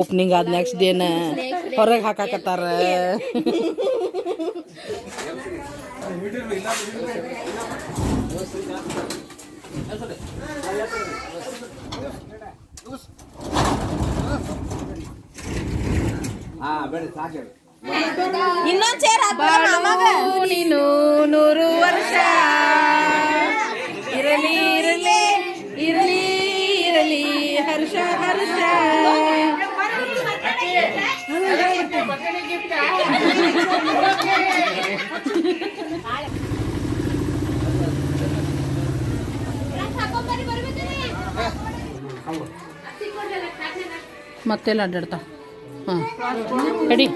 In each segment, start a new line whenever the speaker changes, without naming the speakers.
ಮಾಡಾತೇವಿ
opening ಆದ next ಡೇನ ಹೊರಗೆ ಹಾಕಾಕತ್ತಾರ
ಇನ್ನೊಂದ್ ಚೇರ್
ನೀನು ನೂರು ವರ್ಷ. ಮತ್ತೆಲ್ಲ ಅಡ್ಡಾಡ್ತಾ? ಹಾಂ. ರೆಡಿ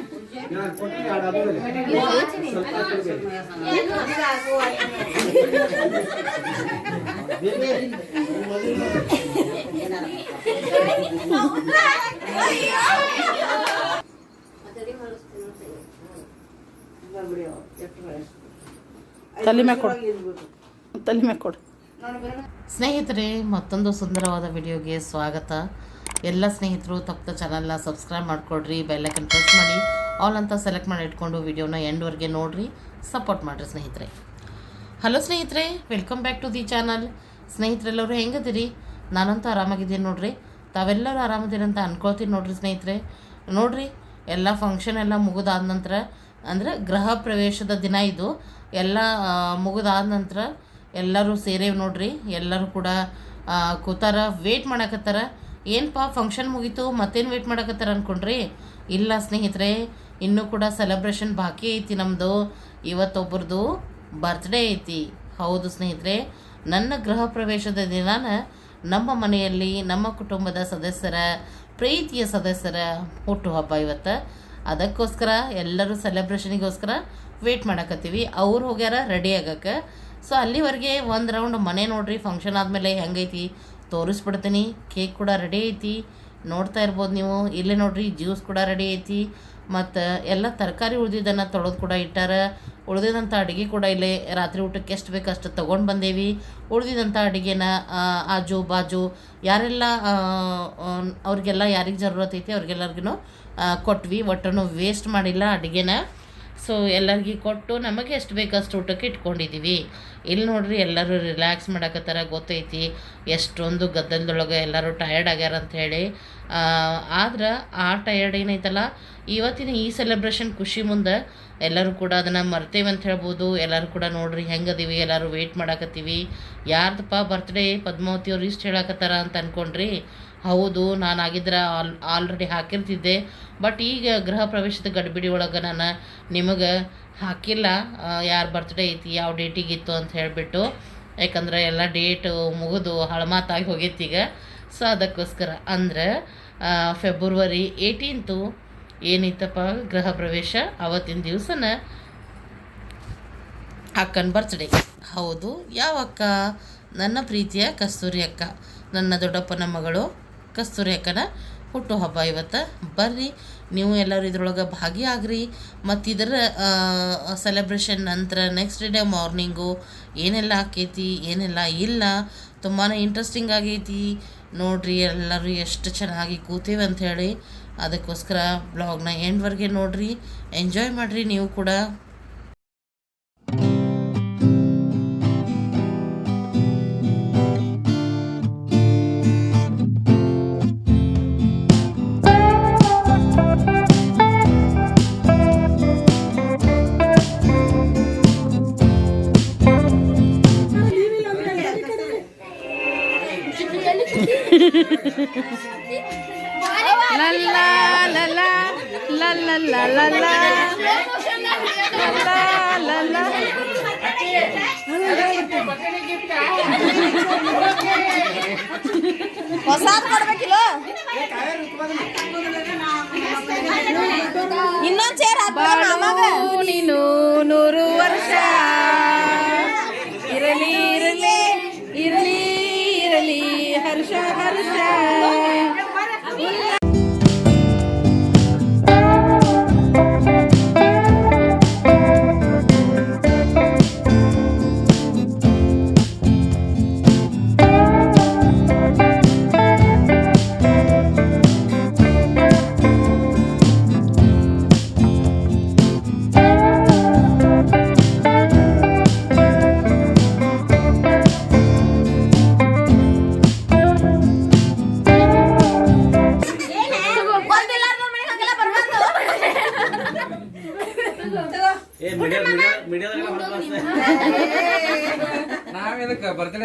ಸ್ನೇಹಿತರೆ, ಮತ್ತೊಂದು ಸುಂದರವಾದ ವಿಡಿಯೋಗೆ ಸ್ವಾಗತ. ಎಲ್ಲ ಸ್ನೇಹಿತರು, ತಪ್ಪದ ಚಾನಲ್ನ ಸಬ್ಸ್ಕ್ರೈಬ್ ಮಾಡಿಕೊಡ್ರಿ ಬೆಲ್ಲೈಕನ್ ಪ್ರೆಸ್ ಮಾಡಿ. ಆಲ್ ಅಂತ ಸೆಲೆಕ್ಟ್ ಮಾಡಿ ಇಟ್ಕೊಂಡು ವಿಡಿಯೋನ ಎಂಡ್ವರೆಗೆ ನೋಡ್ರಿ ಸಪೋರ್ಟ್ ಮಾಡಿರಿ ಸ್ನೇಹಿತರೆ. ಹಲೋ ಸ್ನೇಹಿತರೆ welcome back to the channel ಸ್ನೇಹಿತರೆಲ್ಲರೂ ಹೆಂಗದಿರಿ? ನಾನಂತೂ ಆರಾಮಾಗಿದ್ದೀನಿ ನೋಡ್ರಿ. ತಾವೆಲ್ಲರೂ ಆರಾಮದಿರಿ ಅಂತ ಅನ್ಕೊಳ್ತೀನಿ ನೋಡ್ರಿ ಸ್ನೇಹಿತರೆ. ನೋಡ್ರಿ, ಎಲ್ಲ ಫಂಕ್ಷನ್ ಎಲ್ಲ ಮುಗಿದಾದ ನಂತರ ಅಂದರೆ ಗೃಹ ಪ್ರವೇಶದ ದಿನ ಇದು. ಎಲ್ಲ ಮುಗಿದಾದ ನಂತರ ಎಲ್ಲರೂ ಸೇರೇವು ನೋಡ್ರಿ. ಎಲ್ಲರೂ ಕೂಡ ಕೂತಾರ. ವೇಟ್ ಮಾಡಕತ್ತಾರ. ಏನಪ್ಪ ಫಂಕ್ಷನ್ ಮುಗೀತು, ಮತ್ತೇನು ವೇಟ್ ಮಾಡಕತ್ತಾರ ಅನ್ಕೊಂಡ್ರಿ? ಇಲ್ಲ ಸ್ನೇಹಿತರೆ, ಇನ್ನೂ ಕೂಡ ಸೆಲೆಬ್ರೇಷನ್ ಬಾಕಿ ಐತಿ ನಮ್ಮದು ಇವತ್ತೊಬ್ಬರದು ಬರ್ತ್ಡೇ ಐತಿ. ಹೌದು ಸ್ನೇಹಿತರೆ, ನನ್ನ ಗೃಹ ಪ್ರವೇಶದ ದಿನಾನ ನಮ್ಮ ಮನೆಯಲ್ಲಿ ನಮ್ಮ ಕುಟುಂಬದ ಸದಸ್ಯರ, ಪ್ರೀತಿಯ ಸದಸ್ಯರ ಹುಟ್ಟುಹಬ್ಬ ಇವತ್ತು. ಅದಕ್ಕೋಸ್ಕರ ಎಲ್ಲರೂ ಸೆಲೆಬ್ರೇಷನಿಗೋಸ್ಕರ ವೇಟ್ ಮಾಡಕತ್ತೀವಿ. ಅವ್ರು ಹೋಗ್ಯಾರ ರೆಡಿ ಆಗಕ್ಕೆ. ಸೊ ಅಲ್ಲಿವರೆಗೆ ಒಂದು ರೌಂಡ್ ಮನೆ ನೋಡ್ರಿ ಫಂಕ್ಷನ್ ಆದಮೇಲೆ ಹೆಂಗೈತಿ? ತೋರಿಸ್ಬಿಡ್ತೀನಿ. ಕೇಕ್ ಕೂಡ ರೆಡಿ ಐತಿ. ನೋಡ್ತಾ ಇರ್ಬೋದು ನೀವು. ಇಲ್ಲೇ ನೋಡ್ರಿ ಜ್ಯೂಸ್ ಕೂಡ ರೆಡಿ ಐತಿ. ಮತ್ತು ಎಲ್ಲ ತರಕಾರಿ ಉಳಿದಿದ್ದನ್ನು ತೊಳೆದು ಕೂಡ ಇಟ್ಟಾರ. ಉಳಿದಿದಂಥ ಅಡುಗೆ ಕೂಡ ಇಲ್ಲೇ ರಾತ್ರಿ ಊಟಕ್ಕೆ ಎಷ್ಟು ಬೇಕು ಅಷ್ಟು ತೊಗೊಂಡು ಬಂದೇವಿ. ಉಳಿದಿದಂಥ ಅಡುಗೆನ ಆಜು ಬಾಜು ಯಾರೆಲ್ಲ ಅವ್ರಿಗೆಲ್ಲ ಯಾರಿಗೆ ಜರೂರತ್ ಐತಿ ಅವ್ರಿಗೆಲ್ಲರಿಗೂ ಕೊಟ್ವಿ. ಒಟ್ಟನ್ನು ವೇಸ್ಟ್ ಮಾಡಿಲ್ಲ ಅಡುಗೆನ. ಸೊ ಎಲ್ಲರಿಗೂ ಕೊಟ್ಟು ನಮಗೆ ಎಷ್ಟು ಬೇಕು ಅಷ್ಟು ಊಟಕ್ಕೆ ಇಟ್ಕೊಂಡಿದ್ದೀವಿ ಇಲ್ಲಿ ನೋಡ್ರಿ ಎಲ್ಲರೂ ರಿಲ್ಯಾಕ್ಸ್ ಮಾಡಕತ್ತಾರ ಗೊತ್ತೈತಿ. ಎಷ್ಟೊಂದು ಗದ್ದಲದೊಳಗೆ ಎಲ್ಲರೂ ಟಯರ್ಡ್ ಆಗ್ಯಾರ ಹೇಳಿ. ಆದ್ರೆ ಆ ಟಯರ್ಡ್ ಏನೈತಲ್ಲ, ಇವತ್ತಿನ ಈ ಸೆಲೆಬ್ರೇಷನ್ ಖುಷಿ ಮುಂದೆ ಎಲ್ಲರೂ ಕೂಡ ಅದನ್ನು ಮರ್ತೇವೆ ಅಂತ ಹೇಳ್ಬೋದು. ಎಲ್ಲರೂ ಕೂಡ ನೋಡ್ರಿ ಹೆಂಗದೀವಿ ಎಲ್ಲರೂ ವೆಯ್ಟ್ ಮಾಡಕತ್ತೀವಿ. ಯಾರ್ದಪ್ಪ ಬರ್ತ್ಡೇ ಪದ್ಮಾವತಿ ಅವ್ರು ಇಷ್ಟು ಹೇಳಾಕತ್ತಾರ ಅಂತ ಅನ್ಕೊಂಡ್ರಿ. ಹೌದು, ನಾನು ಆಗಿದ್ರೆ ಆಲ್ ಆಲ್ರೆಡಿ ಹಾಕಿರ್ತಿದ್ದೆ. ಬಟ್ ಈಗ ಗೃಹ ಪ್ರವೇಶದ ಗಡಿಬಿಡಿ ಒಳಗೆ ನಾನು ನಿಮಗೆ ಹಾಕಿಲ್ಲ. ಯಾರು ಬರ್ತ್ಡೇ ಐತಿ, ಯಾವ ಡೇಟಿಗಿತ್ತು ಅಂತ ಹೇಳಿಬಿಟ್ಟು. ಯಾಕಂದ್ರೆ ಎಲ್ಲ ಡೇಟ್ ಮುಗಿದು ಹಳಮಾತಾಗಿ ಹೋಗೈತಿ ಈಗ. ಸೊ ಅದಕ್ಕೋಸ್ಕರ ಅಂದ್ರೆ ಫೆಬ್ರವರಿ ಏಯ್ಟೀನ್ತು ಏನಿತ್ತಪ್ಪ, ಗೃಹ ಪ್ರವೇಶ ಅವತ್ತಿನ ದಿವಸನ ಅಕ್ಕನ ಬರ್ತ್ಡೇ ಹೌದು, ಯಾವ ಅಕ್ಕ? ನನ್ನ ಪ್ರೀತಿಯ ಕಸ್ತೂರಿ ಅಕ್ಕ. ನನ್ನ ದೊಡ್ಡಪ್ಪನ ಮಗಳು ಕಸ್ತೂರಿ ಅಕ್ಕನ ಹುಟ್ಟುಹಬ್ಬ ಇವತ್ತು. ಬರ್ರಿ ನೀವು ಎಲ್ಲರೂ ಇದ್ರೊಳಗೆ ಭಾಗಿಯಾಗ್ರಿ. ಮತ್ತು ಇದರ ಸೆಲೆಬ್ರೇಷನ್ ನಂತರ ನೆಕ್ಸ್ಟ್ ಡೇ ಮಾರ್ನಿಂಗು ಏನೆಲ್ಲ ಆಕೈತಿ, ಏನೆಲ್ಲ ಇಲ್ಲ ತುಂಬಾ ಇಂಟ್ರೆಸ್ಟಿಂಗ್ ಆಗೈತಿ. ನೋಡ್ರಿ ಎಲ್ಲರೂ ಎಷ್ಟು ಚೆನ್ನಾಗಿ ಕೂತೀವಿ ಅಂಥೇಳಿ ಅದಕ್ಕೋಸ್ಕರ ಬ್ಲಾಗ್ನ ಎಂಡ್ವರೆಗೆ ನೋಡ್ರಿ. ಎಂಜಾಯ್ ಮಾಡಿರಿ ನೀವು ಕೂಡ.
ಹೊಸಾದ್ ಕೊಡ್ಬೇಕಿಲ್ಲ ಇನ್ನೊಂದ್ ಚೇರ್
ಬಾಳು ನೀನು
ಏ ಮಿಡಿಯ ಮಿಡಿಯ ಮಿಡಿಯದಾಗ ನಾವೇದಕ್ಕೆ ಬರ್ತಿಲ್ಲ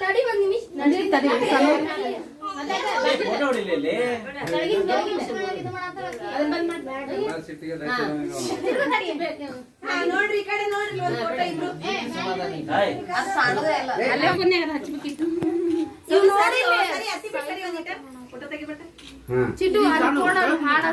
ತಡಿ ಒಂದ್ ನಿಮಿಷ
ಹಾ, ನೋಡ್ರಿ ಈ ಕಡೆ ನೋಡ್ರಿ ಇಲ್ಲಿ. ಒಂದ್ ಫೋಟೋ ಇಬ್ರು ಅದು ಸಣ್ಣದೇ ಅಲ್ಲ. ಇವ್ರು ನೋಡಿ ಇಲ್ಲಿ, ಸರಿ, ಹತ್ತಿ ಬಿಟ್ಟು ಸರಿ ಒಂದಿಟ. ಫೋಟೋ ತೆಗಿಬಿಟ್ಟು.
ಚಿಟ್ಟು ಅದು ಕೊಡೋರು ಹಾಡ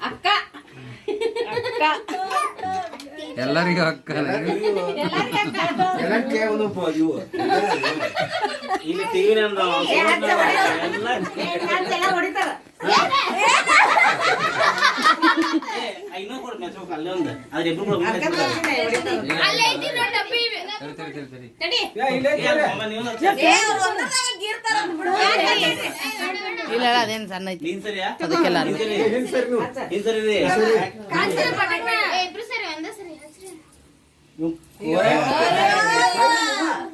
ಅಕ್ಕ.
ಎಲ್ಲರಿಗೂ ಅಕ್ಕ.
ಎಲ್ಲಕ್ಕೆ ಟಿವಿ
ಏ, ಇಲ್ಲಿ ಟಿವಿ ಹಚ್ಚ ಎಲ್ಲ ಹೊಡಿತಾರ.
ಕೊಡ್ ಅಲ್ಲೇ ಒಂದು ಇಬ್ರು ಕೂಡ
ಐತಿ ನೋಡ್ ಡಬ್ಬಿ ಇವೆ.
ತಡಿ.
ಇಲ್ಲ ಅದೇನು ಸಣ್ಣ ಐತಿ
ನೀನ್ ಸರಿಯಾ
ಅದಕ್ಕೆಲ್ಲ
ನೀನ್ ಸರಿ ನೀನ್ ಸರಿ ರೀ
ಕಾಣ್ತಿಲ್ಲ ಪಟಾಕಿ. ಏ, ಇಬ್ರು ಸರಿ ಒಂದೇ ಸರಿ ಹಚ್ರಿ.
ಹಾ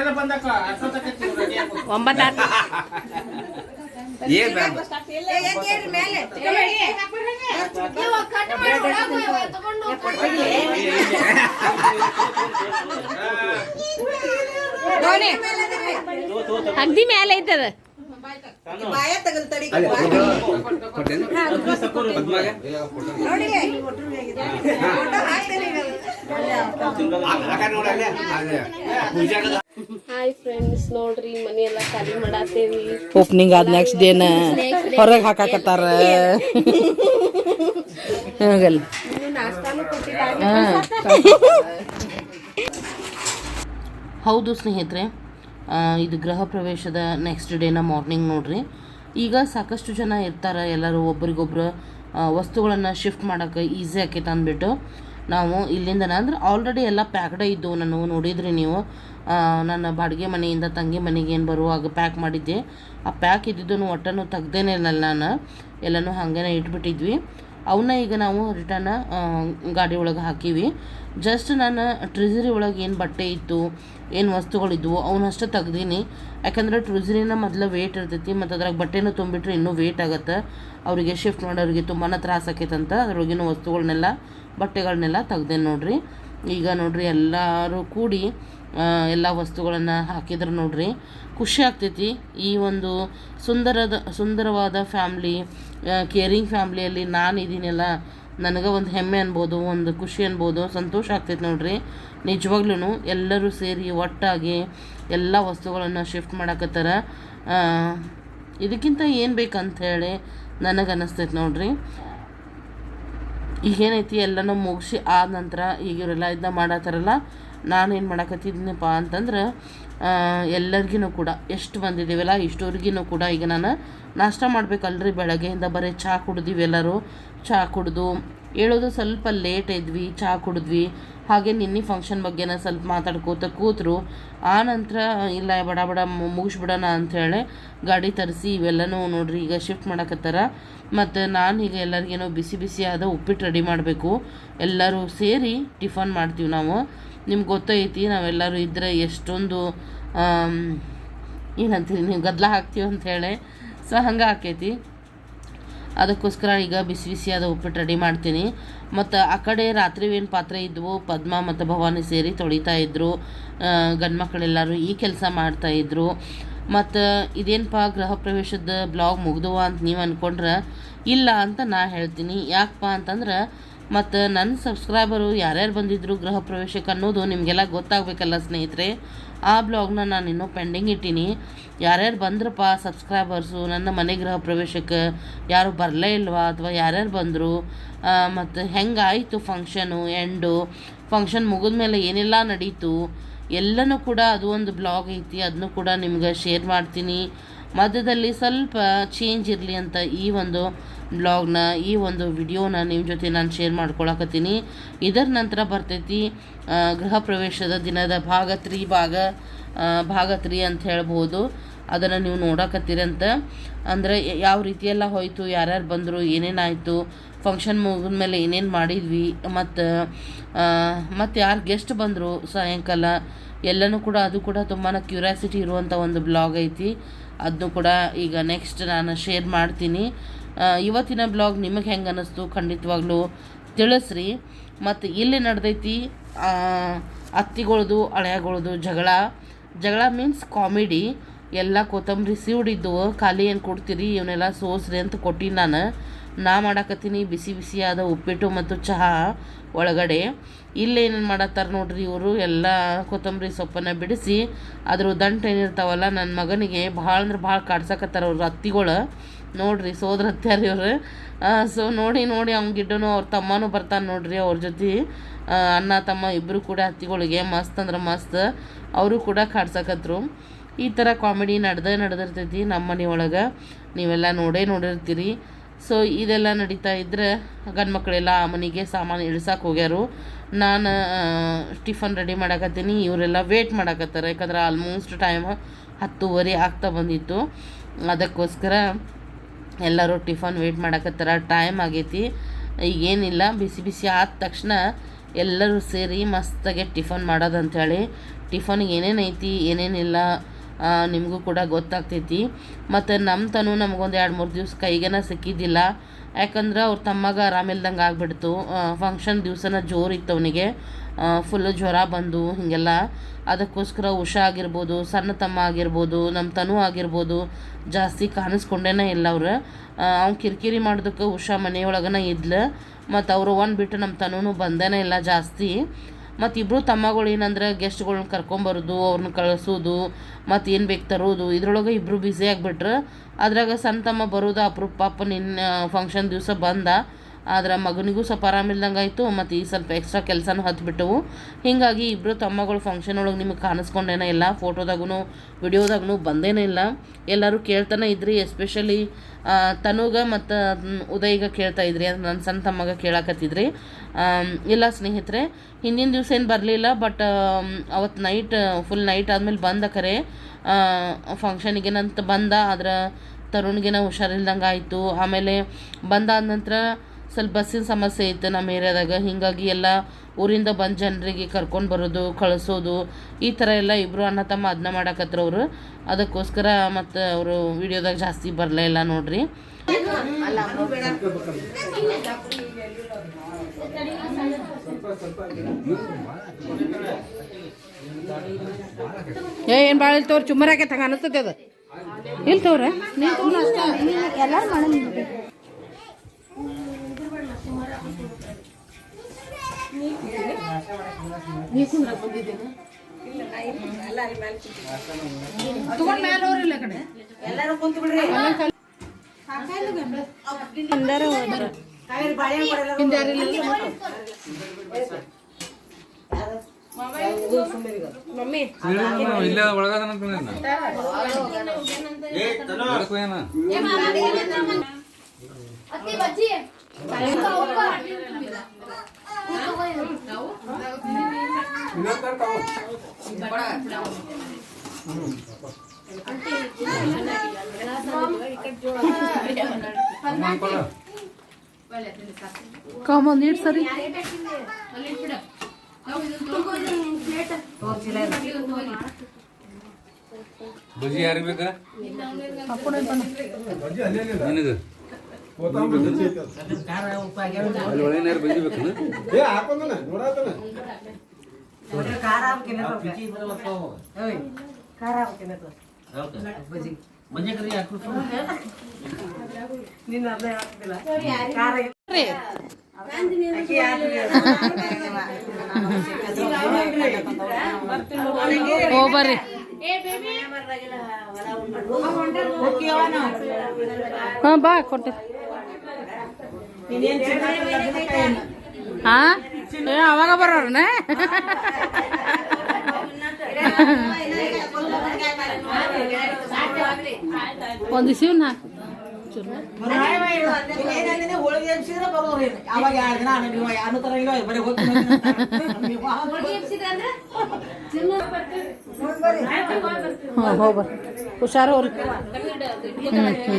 ಹೋಟೆಲ್ ಬಂದಕ್ಕ ಅಷ್ಟೊತ್ತಕ್ಕೆ ರೆಡಿ ಆಗ್ಬೇಕು
ಒಂಬತ್ತಾತು
ಏನ್ ಬೇಡ
ಏ, ಎತ್ತಿ ಹೇಳ್ರಿ ಮೇಲೆ. ಚಿಕ್ಕಮ್ಮಡಿ.
ಇವ ಕಟ್ ಮಾಡಿ ಒಳಗ್ ಹೋಗ್ ಇವ ತಗೊಂಡ್ ಹೋಗ್
ಧೋನಿ ಮೇಲೆ ಅದಿರ್ರಿ.
ತೋ, ತೋ, ತೋ.
ಅಗ್ದಿ ಮ್ಯಾಲೆ ಐತದ
ಬಾಯ ತಗಲ್ ತಡಿ
ಅದೇ
ಬಾಯ
ಇದು ಕೊಟ್ಟೇನು ಪದ್ಮಾಗೆ
ನೋಡಿ ಒಟ್ರು ಹೇಗಿದೆ ಫೋಟೋ ಹಾಕ್ತೇನೆ ಈಗ.
ಆ- ಆ ಕಡೆ ನೋಡಲ್ಲೇ ಅದೇ ಪೂಜಾಗದ
ಹಾಯ್ ಫ್ರೆಂಡ್ಸ್ ನೋಡ್ರಿ ಮನಿ ಎಲ್ಲ ಖಾಲಿ ಮಾಡತ್ತೇವಿ
ಓಪನಿಂಗ್ ಆದ ನೆಕ್ಸ್ಟ್ ಡೇನ ಹೊರಗೆ ಹಾಕಾಕತ್ತಾರ ಹೋಗಲ್ಲ
ನಾಷ್ಟಾನು ಕೊಟ್ಟಿಲ್ಲ
ಹೌದು ಸ್ನೇಹಿತರೆ ಆ, ಇದು ಗೃಹ ಪ್ರವೇಶದ ನೆಕ್ಸ್ಟ್ ಡೇನ ಮಾರ್ನಿಂಗ್ ನೋಡ್ರಿ. ಈಗ ಸಾಕಷ್ಟು ಜನ ಇರ್ತಾರೆ ಎಲ್ಲರೂ, ಒಬ್ರಿಗೊಬ್ರು ವಸ್ತುಗಳನ್ನು ಶಿಫ್ಟ್ ಮಾಡೋಕ್ಕೆ ಈಸಿ ಆಕೈತೆ ಅಂದ್ಬಿಟ್ಟು ನಾವು ಇಲ್ಲಿಂದ ಅಂದ್ರೆ ಆಲ್ರೆಡಿ ಎಲ್ಲ ಪ್ಯಾಕ್ಡ ಇದ್ದವು. ನಾನು ನೋಡಿದ್ರಿ ನೀವು ನನ್ನ ಬಾಡಿಗೆ ಮನೆಯಿಂದ ತಂಗಿ ಮನೆಗೆ ಏನು ಬರುವಾಗ ಪ್ಯಾಕ್ ಮಾಡಿದ್ದೆ. ಆ ಪ್ಯಾಕ್ ಇದ್ದಿದ್ದು ಒಟ್ಟನ್ನು ತೆಗ್ದೇನೆ ಇಲ್ಲ ನಾನು. ಎಲ್ಲನೂ ಹಾಗೇನೆ ಇಟ್ಬಿಟ್ಟಿದ್ವಿ. ಅವನ್ನ ಈಗ ನಾವು ರಿಟರ್ನ್ ಗಾಡಿ ಒಳಗೆ ಹಾಕೀವಿ. ಜಸ್ಟ್ ನಾನು ಟ್ರೆಜರಿ ಒಳಗೆ ಏನು ಬಟ್ಟೆ ಇತ್ತು, ಏನು ವಸ್ತುಗಳಿದ್ವು ಅವನ್ನಷ್ಟು ತೆಗ್ದೀನಿ. ಯಾಕಂದರೆ ಟ್ರಿಜರಿನ ಮೊದಲು ವೇಟ್ ಇರ್ತೈತಿ, ಮತ್ತು ಅದ್ರಾಗ ಬಟ್ಟೆನೂ ತುಂಬಿಟ್ರೆ ಇನ್ನೂ ವೇಟ್ ಆಗುತ್ತೆ. ಅವರಿಗೆ ಶಿಫ್ಟ್ ಮಾಡೋರಿಗೆ ತುಂಬಾ ತ್ರಾಸ ಆಕೈತಂತ ಅದ್ರೊಳಗಿನ ವಸ್ತುಗಳನ್ನೆಲ್ಲ ಬಟ್ಟೆಗಳನ್ನೆಲ್ಲ ತೆಗ್ದೇನೆ ನೋಡಿರಿ. ಈಗ ನೋಡಿರಿ ಎಲ್ಲರೂ ಕೂಡಿ ಎಲ್ಲ ವಸ್ತುಗಳನ್ನು ಹಾಕಿದ್ರು ನೋಡ್ರಿ. ಖುಷಿ ಆಗ್ತೈತಿ. ಈ ಒಂದು ಸುಂದರದ, ಸುಂದರವಾದ ಫ್ಯಾಮ್ಲಿ ಕೇರಿಂಗ್ ಫ್ಯಾಮ್ಲಿಯಲ್ಲಿ ನಾನು ಇದ್ದೀನಲ್ಲ ನನಗೆ ಒಂದು ಹೆಮ್ಮೆ ಅನ್ಬೋದು, ಒಂದು ಖುಷಿ ಅನ್ಬೋದು, ಸಂತೋಷ ಆಗ್ತೈತಿ ನೋಡ್ರಿ. ನಿಜವಾಗ್ಲೂ ಎಲ್ಲರೂ ಸೇರಿ ಒಟ್ಟಾಗಿ ಎಲ್ಲ ವಸ್ತುಗಳನ್ನು ಶಿಫ್ಟ್ ಮಾಡಕತ್ತಾರ. ಇದಕ್ಕಿಂತ ಏನು ಬೇಕಂತ ಹೇಳಿ ನನಗೆ ಅನ್ನಿಸ್ತೈತೆ ನೋಡ್ರಿ. ಈಗೇನೈತಿ ಎಲ್ಲನೂ ಮುಗಿಸಿ ಆದ ನಂತರ ಈಗ ಇವರೆಲ್ಲ ಇದನ್ನ ಮಾಡತ್ತಾರಲ್ಲ ನಾನೇನು ಮಾಡಕತ್ತಿದ್ದೀನಪ್ಪ ಅಂತಂದ್ರೆ ಎಲ್ಲರಿಗೂ ಕೂಡ, ಎಷ್ಟು ಬಂದಿದ್ದೀವಲ್ಲ ಇಷ್ಟೋರಿಗೂ ಕೂಡ ಈಗ ನಾನು ನಾಷ್ಟ ಮಾಡಬೇಕಲ್ರಿ ಬೆಳಗ್ಗೆಯಿಂದ, ಬರೀ ಚಹಾ ಕುಡ್ದೀವಿ ಎಲ್ಲರೂ. ಚಹಾ ಕುಡಿದು, ಹೇಳೋದು ಸ್ವಲ್ಪ ಲೇಟ್ ಇದ್ವಿ ಚಹಾ ಕುಡಿದ್ವಿ. ಹಾಗೆ ನಿನ್ನೆ ಫಂಕ್ಷನ್ ಬಗ್ಗೆನ ಸ್ವಲ್ಪ ಮಾತಾಡ್ಕೋತ ಕೂತರು. ಆ ನಂತರ, ಇಲ್ಲ ಬಡ ಬಡ ಮುಗಿಸ್ಬಿಡೋಣ ಅಂಥೇಳಿ ಗಾಡಿ ತರಿಸಿ ಇವೆಲ್ಲನೂ ನೋಡ್ರಿ ಈಗ ಶಿಫ್ಟ್ ಮಾಡಕತ್ತಾರ. ಮತ್ತು ನಾನು ಈಗ ಎಲ್ಲರಿಗೇನೋ ಬಿಸಿ ಬಿಸಿ ಆದ ಉಪ್ಪಿಟ್ಟು ರೆಡಿ ಮಾಡಬೇಕು. ಎಲ್ಲರೂ ಸೇರಿ ಟಿಫನ್ ಮಾಡ್ತೀವಿ ನಾವು. ನಿಮ್ಗೆ ಗೊತ್ತೈತಿ, ನಾವೆಲ್ಲರೂ ಇದ್ದರೆ ಎಷ್ಟೊಂದು ಏನಂತೀರಿ ನೀವು ಗದ್ದಲ ಹಾಕ್ತೀವಿ ಅಂಥೇಳಿ ಸೊ ಹಂಗೆ ಆಕೈತಿ. ಅದಕ್ಕೋಸ್ಕರ ಈಗ ಬಿಸಿ ಬಿಸಿಯಾದ ಉಪ್ಪಿಟ್ಟು ರೆಡಿ ಮಾಡ್ತೀನಿ. ಮತ್ತು ಆ ಕಡೆ ರಾತ್ರಿ ಏನು ಪಾತ್ರೆ ಇದ್ವು, ಪದ್ಮ ಮತ್ತು ಭವಾನಿ ಸೇರಿ ತೊಳಿತಾ ಇದ್ದರು ಗಂಡು ಮಕ್ಕಳೆಲ್ಲರೂ ಈ ಕೆಲಸ ಮಾಡ್ತಾಯಿದ್ರು ಮತ್ತು ಇದೇನಪ್ಪ ಗೃಹ ಪ್ರವೇಶದ ಬ್ಲಾಗ್ ಮುಗ್ದುವ ಅಂತ ನೀವು ಅಂದ್ಕೊಂಡ್ರೆ ಇಲ್ಲ ಅಂತ ನಾ ಹೇಳ್ತೀನಿ. ಯಾಕಪ್ಪ ಅಂತಂದ್ರೆ ಮತ್ತು ನನ್ನ ಸಬ್ಸ್ಕ್ರೈಬರು ಯಾರ್ಯಾರು ಬಂದಿದ್ರು ಗೃಹ ಪ್ರವೇಶಕ್ಕೆ ಅನ್ನೋದು ನಿಮಗೆಲ್ಲ ಗೊತ್ತಾಗಬೇಕಲ್ಲ ಸ್ನೇಹಿತರೆ. ಆ ಬ್ಲಾಗ್ನ ನಾನು ಇನ್ನೂ ಪೆಂಡಿಂಗ್ ಇಟ್ಟೀನಿ. ಯಾರ್ಯಾರು ಬಂದ್ರಪ್ಪ ಸಬ್ಸ್ಕ್ರೈಬರ್ಸು, ನನ್ನ ಮನೆ ಗೃಹ ಪ್ರವೇಶಕ್ಕೆ ಯಾರು ಬರಲೇ ಇಲ್ವಾ ಅಥವಾ ಯಾರ್ಯಾರು ಬಂದರು? ಮತ್ತು ಹೆಂಗಾಯಿತು ಫಂಕ್ಷನು, ಎಂಡು? ಫಂಕ್ಷನ್ ಮುಗಿದ ಮೇಲೆ ಏನೆಲ್ಲ ನಡೀತು? ಎಲ್ಲನೂ ಕೂಡ ಅದು ಒಂದು ಬ್ಲಾಗ್ ಐತಿ ಅದನ್ನು ಕೂಡ ನಿಮ್ಗೆ ಶೇರ್ ಮಾಡ್ತೀನಿ. ಮಧ್ಯದಲ್ಲಿ ಸ್ವಲ್ಪ ಚೇಂಜ್ ಇರಲಿ ಅಂತ ಈ ಒಂದು ಬ್ಲಾಗ್ನ ಈ ಒಂದು ವಿಡಿಯೋನ ನಿಮ್ಮ ಜೊತೆ ನಾನು ಶೇರ್ ಮಾಡ್ಕೊಳಕತ್ತೀನಿ. ಇದರ ನಂತರ ಬರ್ತೈತಿ ಗೃಹ ಪ್ರವೇಶದ ದಿನದ ಭಾಗ ತ್ರೀ ಭಾಗ ಭಾಗ ತ್ರೀ ಅಂತ ಹೇಳ್ಬೋದು. ಅದನ್ನು ನೀವು ನೋಡಕತ್ತೀರಂತ. ಅಂದರೆ ಯಾವ ರೀತಿಯೆಲ್ಲ ಹೋಯಿತು, ಯಾರ್ಯಾರು ಬಂದರು ಏನೇನಾಯಿತು ಫಂಕ್ಷನ್ ಮುಗಿದ್ಮೇಲೆ ಏನೇನು ಮಾಡಿದ್ವಿ, ಮತ್ತು ಮತ್ತು ಯಾರು ಗೆಸ್ಟ್ ಬಂದರು ಸಾಯಂಕಾಲ, ಎಲ್ಲನೂ ಕೂಡ ಅದು ಕೂಡ ತುಂಬಾ ಕ್ಯೂರಿಯಾಸಿಟಿ ಇರುವಂಥ ಒಂದು ಬ್ಲಾಗ್ ಐತಿ. ಅದನ್ನು ಕೂಡ ಈಗ ನೆಕ್ಸ್ಟ್ ನಾನು ಶೇರ್ ಮಾಡ್ತೀನಿ. ಇವತ್ತಿನ ಬ್ಲಾಗ್ ನಿಮಗೆ ಹೆಂಗೆ ಅನ್ನಿಸ್ತು ಖಂಡಿತವಾಗ್ಲೂ ತಿಳಿಸ್ರಿ. ಮತ್ತು ಇಲ್ಲಿ ನಡೆದೈತಿ ಅತ್ತಿಗಳದು ಹಳೆಯಗಳದು ಜಗಳ. ಜಗಳ ಮೀನ್ಸ್ ಕಾಮಿಡಿ ಎಲ್ಲ ಕೊತ್ತಂಬರಿ ಸಿವುಡಿದ್ದು, ಖಾಲಿ ಏನು ಕೊಡ್ತೀರಿ, ಇವನ್ನೆಲ್ಲ ಸೋಸ್ರಿ ಅಂತ ಕೊಟ್ಟಿನಿ ನಾನು. ನಾ ಮಾಡಾಕತ್ತೀನಿ, ಬಿಸಿ ಬಿಸಿಯಾದ ಉಪ್ಪಿಟ್ಟು ಮತ್ತು ಚಹಾ ಒಳಗಡೆ. ಇಲ್ಲಿ ಏನೇನು ಮಾಡತ್ತಾರ ನೋಡ್ರಿ ಇವರು, ಎಲ್ಲ ಕೊತ್ತಂಬರಿ ಸೊಪ್ಪನ್ನು ಬಿಡಿಸಿ, ಅದ್ರ ದಂಟು ಏನಿರ್ತಾವಲ್ಲ ನನ್ನ ಮಗನಿಗೆ ಭಾಳ ಅಂದ್ರೆ ಭಾಳ ಕಾಡ್ಸಕತ್ತಾರ ಅವ್ರ ಅತ್ತಿಗಳು. ನೋಡ್ರಿ ಸೋದ್ರ ಹತ್ಯಾರ ಇವ್ರು ಸೊ ನೋಡಿ ನೋಡಿ ಅವ್ನ ಗಿಡ್ಡನು, ಅವ್ರ ತಮ್ಮನೂ ಬರ್ತಾನೆ ನೋಡ್ರಿ ಅವ್ರ ಜೊತೆ. ಅಣ್ಣ, ತಮ್ಮ ಇಬ್ಬರು ಕೂಡ ಹತ್ತಿಗಳಿಗೆ ಮಸ್ತ್ ಅಂದ್ರೆ ಮಸ್ತ್. ಅವರು ಕೂಡ ಕಾಡ್ಸಕತ್ರು. ಈ ಥರ ಕಾಮಿಡಿ ನಡೆದೇ ನಡೆದಿರ್ತೈತಿ ನಮ್ಮ ಮನೆ ಒಳಗೆ. ನೀವೆಲ್ಲ ನೋಡೇ ನೋಡಿರ್ತೀರಿ. ಸೊ ಇದೆಲ್ಲ ನಡೀತಾ ಇದ್ರೆ ಗಂಡು ಮಕ್ಕಳೆಲ್ಲ ಆ ಮನೆಗೆ ಸಾಮಾನು ಇಳಿಸಕ್ಕೆ ಹೋಗ್ಯಾರು. ನಾನು ಟಿಫನ್ ರೆಡಿ ಮಾಡಕತ್ತೀನಿ. ಇವರೆಲ್ಲ ವೇಟ್ ಮಾಡಕತ್ತಾರೆ. ಯಾಕಂದ್ರೆ ಆಲ್ಮೋಸ್ಟ್ ಟೈಮ್ ಹತ್ತುವರೆ ಆಗ್ತಾ ಬಂದಿತ್ತು. ಅದಕ್ಕೋಸ್ಕರ ಎಲ್ಲರೂ ಟಿಫನ್ ವೇಟ್ ಮಾಡಕತ್ತಾರ ಟೈಮ್ ಆಗೈತಿ. ಈಗೇನಿಲ್ಲ ಬಿಸಿ ಬಿಸಿ ಆದ ತಕ್ಷಣ ಎಲ್ಲರೂ ಸೇರಿ ಮಸ್ತಾಗೆ ಟಿಫನ್ ಮಾಡೋದಂಥೇಳಿ ಟಿಫನ್ಗೆ ಏನೇನೈತಿ ಏನೇನಿಲ್ಲ ನಿಮಗೂ ಕೂಡ ಗೊತ್ತಾಗ್ತೈತಿ. ಮತ್ತು ನಮ್ಮ ತನು ನಮಗೊಂದು ಎರಡು ಮೂರು ದಿವ್ಸ ಕೈಗೇನ ಸಿಕ್ಕಿದ್ದಿಲ್ಲ. ಯಾಕಂದ್ರೆ ಅವ್ರ ತಮ್ಮಗ ಆರಾಮಿಲ್ದಂಗೆ ಆಗ್ಬಿಡ್ತು. ಫಂಕ್ಷನ್ ದಿವ್ಸನ ಇತ್ತು ಅವನಿಗೆ ಫುಲ್ ಜ್ವರ ಬಂದು ಹೀಗೆಲ್ಲ. ಅದಕ್ಕೋಸ್ಕರ ಉಷಾ ಆಗಿರ್ಬೋದು, ಸಣ್ಣ ತಮ್ಮ ಆಗಿರ್ಬೋದು ನಮ್ಮ ತನು ಆಗಿರ್ಬೋದು ಜಾಸ್ತಿ ಕಾಣಿಸ್ಕೊಂಡೇನೆ ಇಲ್ಲ ಅವ್ರು. ಅವ್ನು ಕಿರಿಕಿರಿ ಮಾಡೋದಕ್ಕೆ ಉಷಾ ಮನೆಯೊಳಗನ ಇದ್ಲು. ಮತ್ತು ಅವರು ಒಂದು ಬಿಟ್ಟು ನಮ್ಮ ತನೂ ಬಂದೇನೆ ಇಲ್ಲ ಜಾಸ್ತಿ. ಮತ್ತು ಇಬ್ಬರು ತಮ್ಮಗಳು ಏನಂದ್ರೆ ಗೆಸ್ಟ್ಗಳ್ನ ಕರ್ಕೊಂಬರೋದು ಅವ್ರನ್ನ ಕಳಿಸೋದು ಮತ್ತು ಏನು ಬೇಕು ತರೋದು, ಇದ್ರೊಳಗೆ ಇಬ್ಬರು ಬ್ಯುಸಿ ಆಗಿಬಿಟ್ರು. ಅದ್ರಾಗ ಸಣ್ಣ ತಮ್ಮ ಬರೋದು, ಅಪ್ರೂಪ ಪಾಪ ನಿನ್ನ ಫಂಕ್ಷನ್ ದಿವಸ ಬಂದ. ಆದ್ರೆ ಮಗನಿಗೂ ಸ್ವಲ್ಪ ಆರಾಮಿಲ್ದಂಗೆ ಆಯಿತು ಮತ್ತು ಈ ಸ್ವಲ್ಪ ಎಕ್ಸ್ಟ್ರಾ ಕೆಲಸನೂ ಹತ್ಬಿಟ್ಟವು. ಹೀಗಾಗಿ ಇಬ್ಬರು ತಮ್ಮಗಳು ಫಂಕ್ಷನ್ ಒಳಗೆ ನಿಮಗೆ ಕಾಣಿಸ್ಕೊಂಡೇನೇ ಇಲ್ಲ ಫೋಟೋದಾಗೂ ವಿಡಿಯೋದಾಗೂ ಬಂದೇನೇ ಇಲ್ಲ. ಎಲ್ಲರೂ ಕೇಳ್ತಾನೆ ಇದ್ರಿ ಎಸ್ಪೆಷಲಿ ತನುಗ ಮತ್ತು ಉದಯ್ಗ ಕೇಳ್ತಾ ಇದ್ರಿ, ಅದು ನನ್ನ ಸಣ್ಣ ತಮ್ಮಗ ಕೇಳಾಕತ್ತಿದ್ರಿ. ಇಲ್ಲ ಸ್ನೇಹಿತರೆ, ಹಿಂದಿನ ದಿವಸ ಏನು ಬರಲಿಲ್ಲ ಬಟ್ ಅವತ್ತು ನೈಟ್ ಫುಲ್ ನೈಟ್ ಆದಮೇಲೆ ಬಂದ ಕರೆ ಫಂಕ್ಷನಿಗೇನಂತ ಬಂದ, ಆದ್ರೆ ತರುಣ್ಗೆನ ಹುಷಾರಿಲ್ದಂಗೆ ಆಯಿತು. ಆಮೇಲೆ ಬಂದಾದ ನಂತರ ಸ್ವಲ್ಪ ಬಸ್ಸಿನ ಸಮಸ್ಯೆ ಇತ್ತು ನಮ್ಮ ಏರಿಯಾದಾಗ. ಹೀಗಾಗಿ ಎಲ್ಲ ಊರಿಂದ ಬಂದು ಜನರಿಗೆ ಕರ್ಕೊಂಡು ಬರೋದು ಕಳಿಸೋದು ಈ ಥರ ಎಲ್ಲ ಇಬ್ಬರು ಅನ್ನ ತಮ್ಮ ಅದನ್ನ ಮಾಡಾಕತ್ರ ಅವರು. ಅದಕ್ಕೋಸ್ಕರ ಮತ್ತು ಅವರು ವಿಡಿಯೋದಾಗ ಜಾಸ್ತಿ ಬರಲೇ ಇಲ್ಲ ನೋಡ್ರಿ.
ಏ ಏನು ಭಾಳ ಇಲ್ಲಿ ತೋರಿ ಚುಮ್ಮರಾಕೆ ಹಂಗೆ ಅನಿಸ್ತೈತೆ ಅದು. ಇಲ್ಲಿ ತೋರ
ಎಲ್ಲಾರು ಮಾಡೋಣ
ತಗೊಂಡ್ ಮೇಲೆ ಹೋರಿಲ್ಲ ಕಡೆ
ಎಲ್ಲಾರು ಕುಂತ ಬಿಡ್ರಿ ಎಲ್ಲಾರು ಹೋದ್ರ
ಹಿಂದೆ ಯಾರಿಲ್ಲ
ಇಲ್ಲ ಒಳಗದ
ಕಾಮನ್ ನೀಡ್ ಸರಿ
ಬಜಿ ಯಾರಿಗೆ ಬೇಕಾ ನಿನಗೆ ಅಲ್ಲಿ
ಓ ಬರ್ರಿ ಹಾ ಬಾ ಕೊಟ್ಟೆ ಹಾಂ ಏ ಅವಾಗ ಬರೋರ್ನ? ಒಂದು ಸಿವ್ನ
ಹೋಳಿಗೆ ಎಬ್ಸಿದ್ರೆ ಬರೋರು ಅವಾಗ ಎರಡು ದಿನ ನೀವು ಯಾರು ತರ ಇಲ್ಲ ಬರೀ ಹೋಗ್ತೀನಿ
ಹಾಂ ಹೋಗ್ಬರ್ ಹುಷಾರು ಅವ್ರಿ ಹ್ಞೂ ಹ್ಞೂ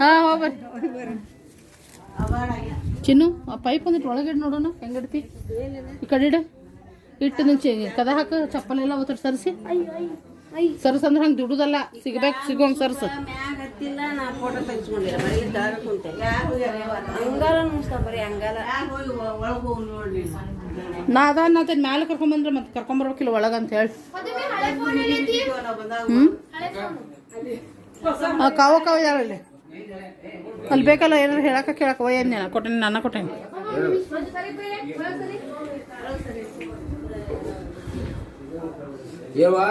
ಹಾಂ ಹೋಗ್ಬರ್ರಿ ಚಿನ್ನು, ಆ ಪೈಪ್ ಒಂದಿಟ್ಟು ಒಳಗಡೆ ನೋಡೋಣ ಹೆಂಗಡ್ತಿ ಈ ಕಡೆ ಇಡು. ಇಟ್ಟು ನಿಂಚೆ ಕದ ಹಾಕ, ಚಪ್ಪಲ್ ಎಲ್ಲ ಒತ್ತಡ ಸರಿಸಿ. ಸರಸ್ ಅಂದ್ರೆ ಹಂಗೆ ದುಡುದಲ್ಲ, ಸಿಗ್ಬೇಕು ಸಿಗೋಂಗ್ ಸರ್ಸ್.
ನಾ ಅದ
ನಾ ಅದ ಮ್ಯಾಲೆ ಕರ್ಕೊಂಬಂದ್ರೆ ಮತ್ತೆ ಕರ್ಕೊಂಬರ್ಬೇಕಿಲ್ಲ ಒಳಗೆ ಅಂತ ಹೇಳಿ. ಹ್ಞೂ ಹಾಂ ಕಾವ ಕಾವ ಯಾರಲ್ಲಿ ಅಲ್ಲಿ ಬೇಕಲ್ಲ ಏನಾರು ಹೇಳಕ್ಕ ಕೇಳಕ್ಕ ಒಯ್ಯ ನಾನು ಕೊಟ್ಟೇನಿ ನನ್ನ ಕೊಟ್ಟೇನಿ.
ಏವಾ?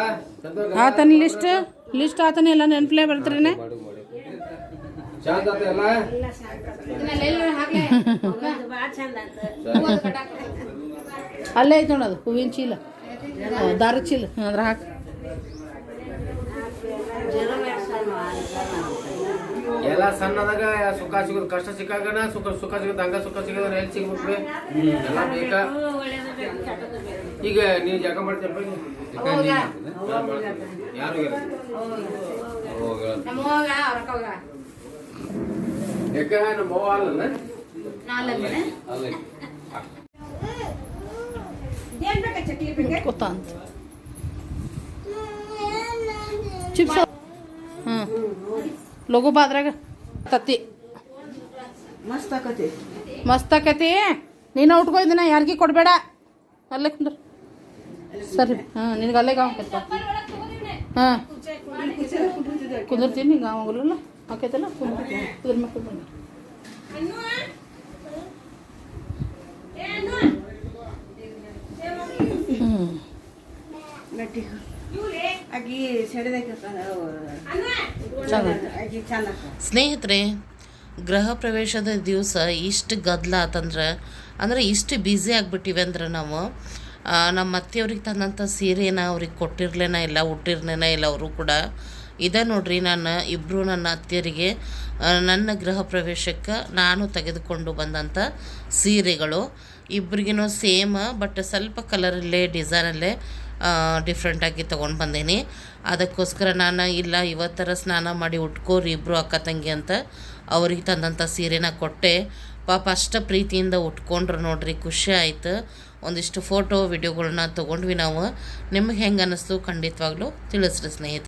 ಆತನ ಲಿಸ್ಟ್ ಲಿಸ್ಟ್ ಆತನ ಎಲ್ಲ ನೆನ್ಪ್ಲೇ ಬರ್ತಾರೇನೆ. ಅಲ್ಲೇ ಐತೆ ನೋಡೋದು ಹೂವಿನ ಚೀಲ. ದಾರ ಚೀಲ ಅದ್ರ ಹಾಕಿ.
ಎಲ್ಲ ಸಣ್ಣದಾಗ ಸುಖ ಸಿಗೋದು ಕಷ್ಟ ಸಿಕ್ಕಾಗನ ಸುಖ ಸುಖ ಸಿಗೋದು ಹಂಗ ಸುಖ ಸಿಗೋದ್ರೆ ಎಲ್ಲಿ ಸಿಗ್ಬಿಟ್ರಿ ಎಲ್ಲ ಬೇಕ? ಈಗ ನೀವು ಜಗ ಮಾಡ್ತೀರಪ್ಪ ಯಾರು ಯಾಕ? ನಮ್ಮ ಅವ್ವ ಅಲ್ಲ.
ಚಿಪ್ಸ್ ಲಘು ಬಾದ್ರಾಗ ತತ್ತಿ.
ಮಸ್ತ್ ಆಕತಿ
ಮಸ್ತ್ ಆಕೈತಿ ನೀನು ಉಟ್ಕೊಯ್ದಿನ ಯಾರಿಗೆ ಕೊಡಬೇಡ. ಅಲ್ಲೇ ಕುಂದ್ರ. ಸರಿ ಹಾಂ ನಿನಗೆ ಅಲ್ಲೇ ಗಾವ್ ಆಕೈತ ಹಾಂ. ಕುಂದಿರ್ತೀನಿ ಗಾವ್ ಆಗೋಲ್ಲ ಆಕೈತಲ್ಲ ಕುಂದ್ರ. ಕುದ್ರ. ಮಕ್ಕಳು ಹ್ಮ್ ಹ್ಞೂ
ಸ್ನೇಹಿತರೆ ಗೃಹ ಪ್ರವೇಶದ ದಿವಸ ಇಷ್ಟು ಗದ್ದಲ ಆತಂದ್ರೆ ಅಂದ್ರೆ ಇಷ್ಟು ಬ್ಯುಸಿ ಆಗಿಬಿಟ್ಟಿವಿ ಅಂದ್ರೆ ನಾವು ನಮ್ಮ ಅತ್ತೆಯವ್ರಿಗೆ ತಂದಂಥ ಸೀರೆನ ಅವ್ರಿಗೆ ಕೊಟ್ಟಿರ್ಲೇನ ಇಲ್ಲ ಹುಟ್ಟಿರ್ಲೇನ ಇಲ್ಲ ಅವರು ಕೂಡ. ಇದೇ ನೋಡ್ರಿ ನಾನು ಇಬ್ಬರು ನನ್ನ ಅತ್ತೆಯರಿಗೆ ನನ್ನ ಗೃಹ ಪ್ರವೇಶಕ್ಕೆ ನಾನು ತೆಗೆದುಕೊಂಡು ಬಂದಂಥ ಸೀರೆಗಳು. ಇಬ್ರಿಗೂ ಸೇಮ್ ಬಟ್ ಸ್ವಲ್ಪ ಕಲರಲ್ಲೇ ಡಿಸೈನಲ್ಲೇ ಡಿಫ್ರೆಂಟಾಗಿ ತೊಗೊಂಡು ಬಂದೀನಿ. ಅದಕ್ಕೋಸ್ಕರ ನಾನು, ಇಲ್ಲ, ಇವತ್ತರ ಸ್ನಾನ ಮಾಡಿ ಉಟ್ಕೋರಿ ಇಬ್ಬರು ಅಕ್ಕ ತಂಗಿ ಅಂತ ಅವ್ರಿಗೆ ತಂದಂಥ ಸೀರೆನ ಕೊಟ್ಟೆ. ಪಾಪ ಅಷ್ಟ ಪ್ರೀತಿಯಿಂದ ಉಟ್ಕೊಂಡ್ರು ನೋಡ್ರಿ, ಖುಷಿ ಆಯ್ತು. ಒಂದಿಷ್ಟು ಫೋಟೋ ವಿಡಿಯೋಗಳನ್ನ ತೊಗೊಂಡ್ವಿ ನಾವು. ನಿಮಗೆ ಹೆಂಗೆ ಅನ್ನಿಸ್ತು ಖಂಡಿತವಾಗ್ಲೂ ತಿಳಿಸ್ರಿ ಸ್ನೇಹಿತರೆ.